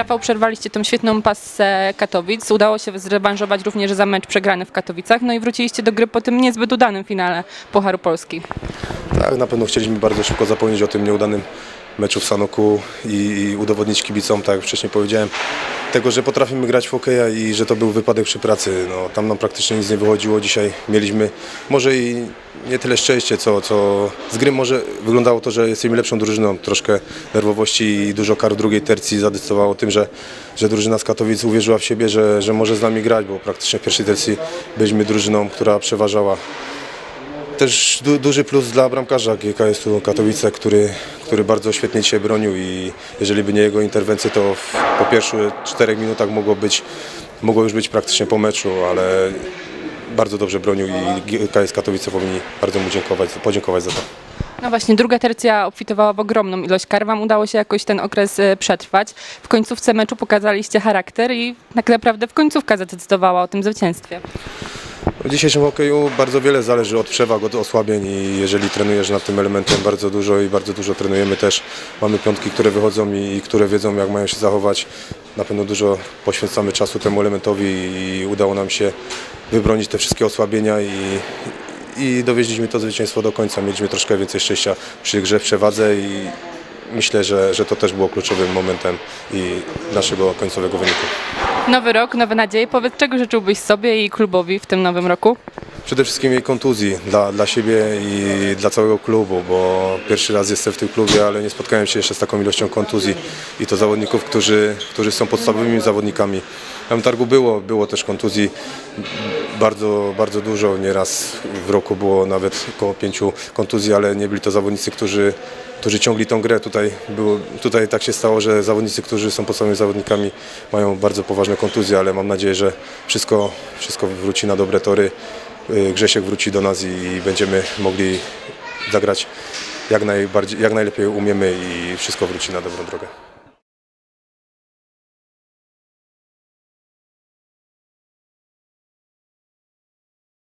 Rafał, przerwaliście tą świetną pasę Katowic. Udało się zrewanżować również za mecz przegrany w Katowicach. No i wróciliście do gry po tym niezbyt udanym finale Pucharu Polski. Tak, na pewno chcieliśmy bardzo szybko zapomnieć o tym nieudanym meczu w Sanoku i, i udowodnić kibicom, tak jak wcześniej powiedziałem, tego, że potrafimy grać w hokeja i że to był wypadek przy pracy. No, tam nam praktycznie nic nie wychodziło. Dzisiaj mieliśmy może i nie tyle szczęście, co, co z gry może wyglądało to, że jesteśmy lepszą drużyną. Troszkę nerwowości i dużo kar w drugiej tercji zadecydowało tym, że, że drużyna z Katowic uwierzyła w siebie, że, że może z nami grać, bo praktycznie w pierwszej tercji byliśmy drużyną, która przeważała też du, duży plus dla bramkarza GKS tu Katowice, który, który bardzo świetnie dzisiaj bronił i jeżeli by nie jego interwencje, to w, po pierwszych czterech minutach mogło być, mogło już być praktycznie po meczu, ale bardzo dobrze bronił i GKS Katowice powinni bardzo mu dziękować, podziękować za to. No właśnie, druga tercja obfitowała w ogromną ilość kar. Wam udało się jakoś ten okres e, przetrwać. W końcówce meczu pokazaliście charakter i tak naprawdę w końcówka zadecydowała o tym zwycięstwie. W dzisiejszym hokeju bardzo wiele zależy od przewag, od osłabień i jeżeli trenujesz nad tym elementem bardzo dużo i bardzo dużo trenujemy też, mamy piątki, które wychodzą i, i które wiedzą jak mają się zachować. Na pewno dużo poświęcamy czasu temu elementowi i udało nam się wybronić te wszystkie osłabienia i, i dowieźliśmy to zwycięstwo do końca. Mieliśmy troszkę więcej szczęścia przy grze w przewadze i myślę, że, że to też było kluczowym momentem i naszego końcowego wyniku. Nowy rok, nowe nadzieje. Powiedz, czego życzyłbyś sobie i klubowi w tym nowym roku? Przede wszystkim jej kontuzji dla, dla siebie i dla całego klubu, bo pierwszy raz jestem w tym klubie, ale nie spotkałem się jeszcze z taką ilością kontuzji i to zawodników, którzy, którzy są podstawowymi zawodnikami. Na targu było, było też kontuzji bardzo, bardzo dużo, nieraz w roku było nawet około pięciu kontuzji, ale nie byli to zawodnicy, którzy, którzy ciągli tą grę. Tutaj, było, tutaj tak się stało, że zawodnicy, którzy są podstawowymi zawodnikami mają bardzo poważne kontuzje, ale mam nadzieję, że wszystko, wszystko wróci na dobre tory. Y, Grzesiek wróci do nas i będziemy mogli zagrać jak, najbardziej, jak najlepiej umiemy i wszystko wróci na dobrą drogę.